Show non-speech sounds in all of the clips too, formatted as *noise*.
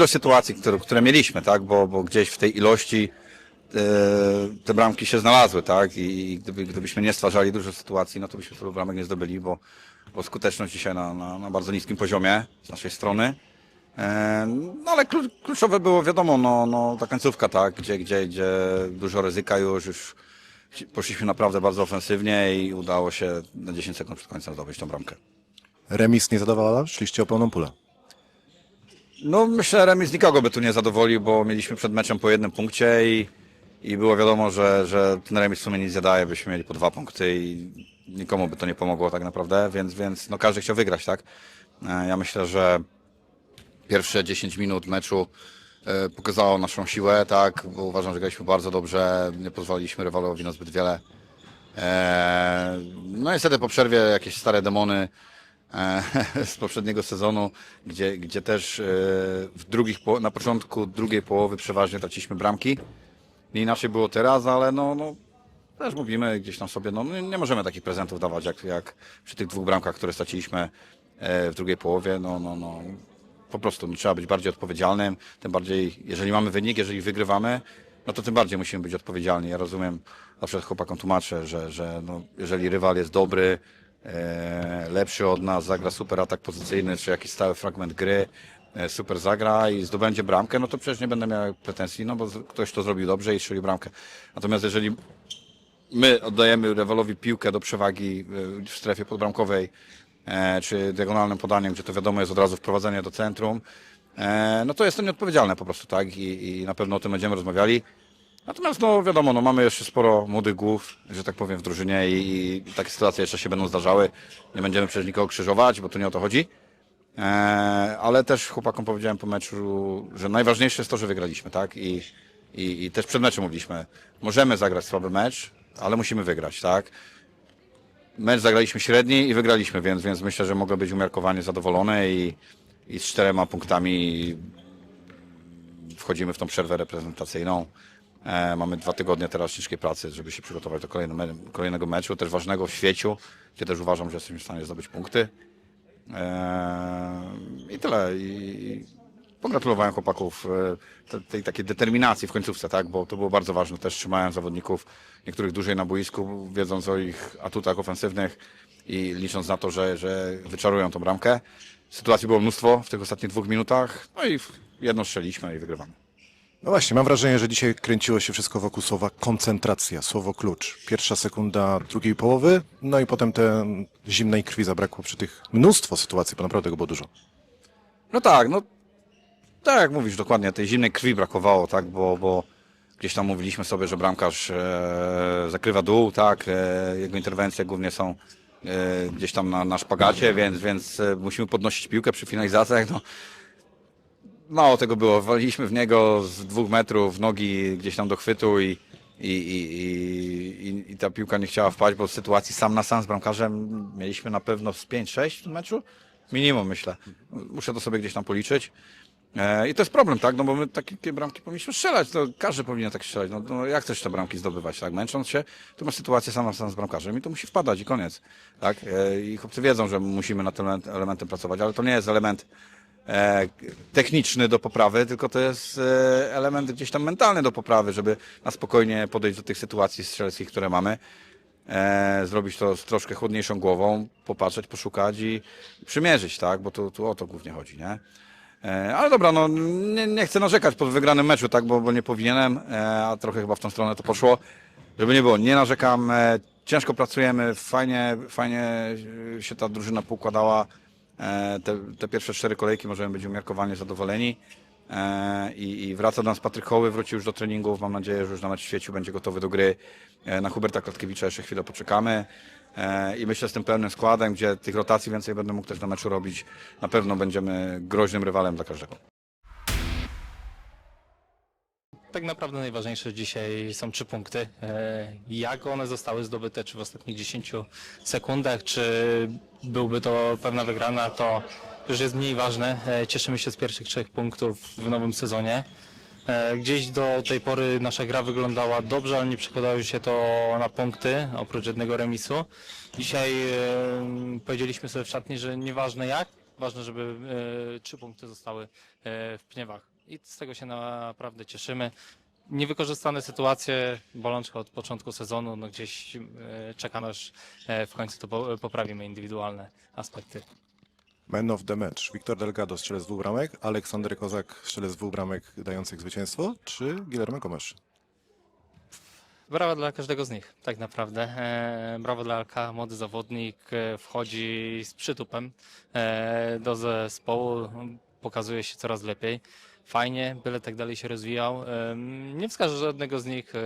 ilość sytuacji, które, które mieliśmy, tak, bo, bo gdzieś w tej ilości e, te bramki się znalazły, tak, i, i gdyby, gdybyśmy nie stwarzali dużo sytuacji, no to byśmy tylu bramek nie zdobyli, bo, bo skuteczność dzisiaj na, na, na bardzo niskim poziomie z naszej strony. E, No ale klu- kluczowe było, wiadomo, no, no ta końcówka, tak, gdzie, gdzie, gdzie dużo ryzyka już, już poszliśmy naprawdę bardzo ofensywnie i udało się na 10 sekund przed końcem zdobyć tą bramkę. Remis nie zadowala? Szliście o pełną pulę. No myślę, remis nikogo by tu nie zadowolił, bo mieliśmy przed meczem po jednym punkcie i, i było wiadomo, że, że ten remis w sumie nic nie daje, byśmy mieli po dwa punkty i nikomu by to nie pomogło tak naprawdę, więc, więc no każdy chciał wygrać, tak? E, Ja myślę, że pierwsze 10 minut meczu e, pokazało naszą siłę, tak, bo uważam, że graliśmy bardzo dobrze, nie pozwoliliśmy rywalowi na zbyt wiele. E, No niestety po przerwie jakieś stare demony *laughs* z poprzedniego sezonu, gdzie, gdzie też e, w drugich, na początku drugiej połowy przeważnie traciliśmy bramki. Nie inaczej było teraz, ale no, no też mówimy gdzieś tam sobie, no nie możemy takich prezentów dawać jak, jak przy tych dwóch bramkach, które straciliśmy e, w drugiej połowie. No, no, no. Po prostu no, trzeba być bardziej odpowiedzialnym, tym bardziej, jeżeli mamy wynik, jeżeli wygrywamy, no to tym bardziej musimy być odpowiedzialni. Ja rozumiem, zawsze chłopakom tłumaczę, że, że no, jeżeli rywal jest dobry, e, lepszy od nas, zagra super atak pozycyjny, czy jakiś stały fragment gry, e, super zagra i zdobędzie bramkę, no to przecież nie będę miał pretensji, no bo ktoś to zrobił dobrze i strzelił bramkę. Natomiast jeżeli my oddajemy rywalowi piłkę do przewagi y, w strefie podbramkowej, e, czy diagonalnym podaniem, gdzie to wiadomo jest od razu wprowadzenie do centrum, e, no to jest to nieodpowiedzialne po prostu, tak? I, I na pewno o tym będziemy rozmawiali. Natomiast no wiadomo, no mamy jeszcze sporo młodych głów, że tak powiem, w drużynie i, i takie sytuacje jeszcze się będą zdarzały. Nie będziemy przecież nikogo krzyżować, bo tu nie o to chodzi. E, ale też chłopakom powiedziałem po meczu, że najważniejsze jest to, że wygraliśmy, tak? I, i, i też przed meczem mówiliśmy, możemy zagrać słaby mecz, ale musimy wygrać, tak? Mecz zagraliśmy średni i wygraliśmy, więc, więc myślę, że mogę być umiarkowanie zadowolony i, i z czterema punktami wchodzimy w tą przerwę reprezentacyjną. E, mamy dwa tygodnie teraz ciężkiej pracy, żeby się przygotować do kolejnego, kolejnego meczu, też ważnego w świeciu, gdzie też uważam, że jesteśmy w stanie zdobyć punkty. Eee, I tyle. I pogratulowałem chłopaków e, te- tej takiej determinacji w końcówce, tak? bo to było bardzo ważne. Też trzymałem zawodników, niektórych dłużej na boisku, wiedząc o ich atutach ofensywnych i licząc na to, że, że wyczarują tą bramkę. Sytuacji było mnóstwo w tych ostatnich dwóch minutach, no i jedną strzeliśmy i wygrywamy. No właśnie, mam wrażenie, że dzisiaj kręciło się wszystko wokół słowa koncentracja, słowo klucz. Pierwsza sekunda drugiej połowy, no i potem te zimnej krwi zabrakło przy tych mnóstwo sytuacji, bo naprawdę go było dużo. No tak, no tak jak mówisz dokładnie, tej zimnej krwi brakowało, tak, bo, bo gdzieś tam mówiliśmy sobie, że bramkarz e, zakrywa dół, tak, e, jego interwencje głównie są e, gdzieś tam na, na szpagacie, więc, więc e, musimy podnosić piłkę przy finalizacjach, no mało tego było, waliliśmy w niego z dwóch metrów nogi gdzieś tam do chwytu i, i, i, i, i, ta piłka nie chciała wpaść, bo w sytuacji sam na sam z bramkarzem mieliśmy na pewno z 5-6 w tym meczu, minimum myślę. Muszę to sobie gdzieś tam policzyć. E, I to jest problem, tak? No bo my takie bramki powinniśmy strzelać, to każdy powinien tak strzelać. No, no jak chcesz te bramki zdobywać, tak? Męcząc się, to masz sytuację sam na sam z bramkarzem i to musi wpadać i koniec, tak? E, I chłopcy wiedzą, że musimy nad tym element- elementem pracować, ale to nie jest element techniczny do poprawy, tylko to jest e, element gdzieś tam mentalny do poprawy, żeby na spokojnie podejść do tych sytuacji strzeleckich, które mamy. E, zrobić to z troszkę chłodniejszą głową, popatrzeć, poszukać i przymierzyć, tak? Bo tu, tu o to głównie chodzi, nie? E, ale dobra, no nie, nie chcę narzekać po wygranym meczu, tak? Bo, bo nie powinienem, e, a trochę chyba w tą stronę to poszło. Żeby nie było, nie narzekam, e, ciężko pracujemy, fajnie, fajnie e, się ta drużyna poukładała. E, te, te pierwsze cztery kolejki możemy być umiarkowanie zadowoleni. E, i, I wraca do nas Patryk Hoły, wrócił już do treningów. Mam nadzieję, że już na świeciu będzie gotowy do gry. E, na Huberta Klatkiewicza jeszcze chwilę poczekamy. I myślę z tym pełnym składem, gdzie tych rotacji więcej będę mógł też na meczu robić, na pewno będziemy groźnym rywalem dla każdego. Tak naprawdę najważniejsze dzisiaj są trzy punkty. E, Jak one zostały zdobyte, czy w ostatnich 10 sekundach, czy byłby to pewna wygrana, to już jest mniej ważne. E, Cieszymy się z pierwszych trzech punktów w nowym sezonie. E, Gdzieś do tej pory nasza gra wyglądała dobrze, ale nie przekładało się to na punkty, oprócz jednego remisu. Dzisiaj powiedzieliśmy sobie w szatni, że nieważne jak, Ważne, żeby trzy punkty zostały w Pniewach. I z tego się naprawdę cieszymy. Niewykorzystane sytuacje, bolączka od początku sezonu, no gdzieś e, czeka aż e, w końcu to po- poprawimy indywidualne aspekty. Man of the match. Wiktor Delgado strzelec dwóch bramek, Aleksander Kozak strzelec dwóch bramek dających zwycięstwo, czy Guillermo Gomes? Brawa dla każdego z nich, tak naprawdę. E, brawo dla Alka, młody zawodnik, e, wchodzi z przytupem e, do zespołu, pokazuje się coraz lepiej. Fajnie, byle tak dalej się rozwijał. Nie wskażę żadnego z nich. E,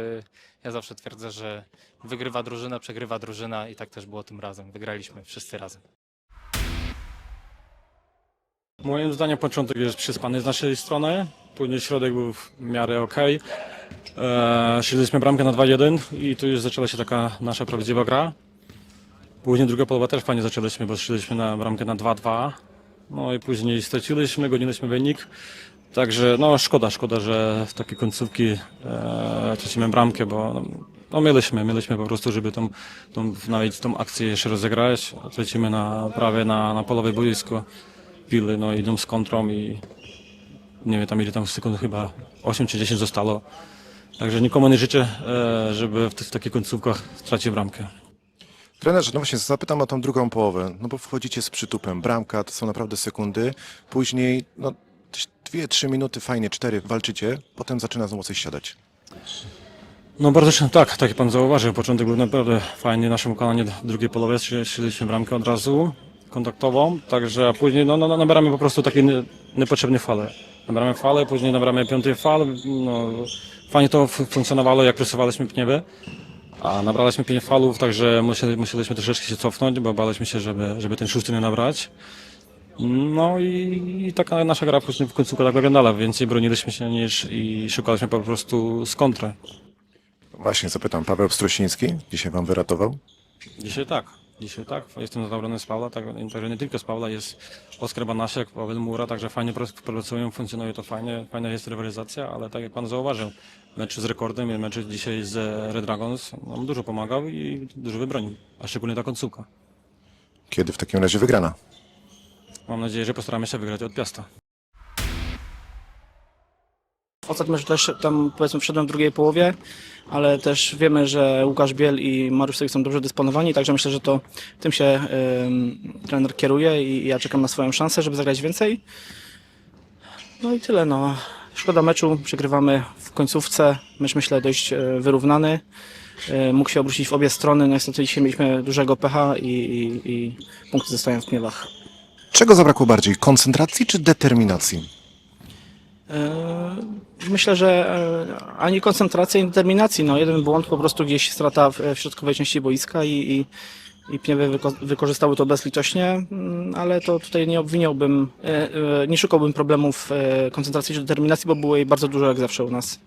ja zawsze twierdzę, że wygrywa drużyna, przegrywa drużyna i tak też było tym razem. Wygraliśmy wszyscy razem. Moim zdaniem początek jest przyspany z naszej strony, później środek był w miarę ok. Eee, Strzeliliśmy bramkę na 2-1 i tu już zaczęła się taka nasza prawdziwa gra. Później druga połowa też fajnie zaczęliśmy, bo strzeliliśmy na bramkę na 2-2. No i później straciliśmy, goniliśmy wynik. Także no szkoda, szkoda, że w takie końcówki e, tracimy bramkę, bo no, mieliśmy, mieliśmy po prostu, żeby tą, tą, nawet tą akcję jeszcze rozegrać. Tracimy na, prawie na, na połowie boisko pily, no idą z kontrą i nie wiem tam ile tam sekund chyba 8 czy 10 zostało. Także nikomu nie życzę, e, żeby w, w takich końcówkach stracić bramkę. Trenerze, no właśnie zapytam o tą drugą połowę, no bo wchodzicie z przytupem, bramka to są naprawdę sekundy, później no dwie, trzy minuty fajnie, cztery walczycie, potem zaczyna znowu coś siadać. No bardzo się- tak, tak jak pan zauważył, początek był naprawdę fajny, naszym wykonanie w drugiej połowie strzeliliśmy bramkę od razu kontaktową, także później no, no, no nabieramy po prostu takie nie, niepotrzebne fale. Nabieramy fale, później nabieramy piątej fal, no fajnie to funkcjonowało jak presowaliśmy pniewy, a nabraliśmy pięć falów, także musieli, musieliśmy troszeczkę się cofnąć, bo baliśmy się, żeby, żeby ten szósty nie nabrać. No i, i taka nasza gra w końcu tak wyglądała, więcej broniliśmy się niż i szukaliśmy po prostu z kontry. Właśnie zapytam, Paweł Strusiński dzisiaj wam wyratował? Dzisiaj tak. Dzisiaj tak. Jestem zadowolony z Pawła, tak, także nie tylko z Pawła, jest Oskar Banasiak, Paweł Mura, także fajnie pr- pracują, funkcjonuje to fajnie, fajna jest rywalizacja, ale tak jak pan zauważył, mecz z rekordem i mecz dzisiaj z Red Dragons nam dużo pomagał i dużo wybronił, a szczególnie ta końcówka. Kiedy w takim razie wygrana? Mam nadzieję, że postaramy się wygrać od Piasta. W ostatnim meczu też tam powiedzmy wszedłem w drugiej połowie, ale też wiemy, że Łukasz Biel i Mariusz Sojek są dobrze dysponowani, także myślę, że to tym się ym, trener kieruje i ja czekam na swoją szansę, żeby zagrać więcej. No i tyle, no. Szkoda meczu, przegrywamy w końcówce, mecz myślę dość e, wyrównany. E, Mógł się obrócić w obie strony, no niestety dzisiaj mieliśmy dużego pecha i, i, i punkty zostają w Pniewach. Czego zabrakło bardziej, koncentracji czy determinacji? E, Myślę, że e, ani koncentracji, ani determinacji. No, jeden błąd, po prostu gdzieś strata w, środkowej części boiska i, i, i Pniewy wyko- wykorzystały to bezlitośnie, mm, ale to tutaj nie obwiniałbym, e, nie szukałbym problemów koncentracji czy determinacji, bo było jej bardzo dużo jak zawsze u nas.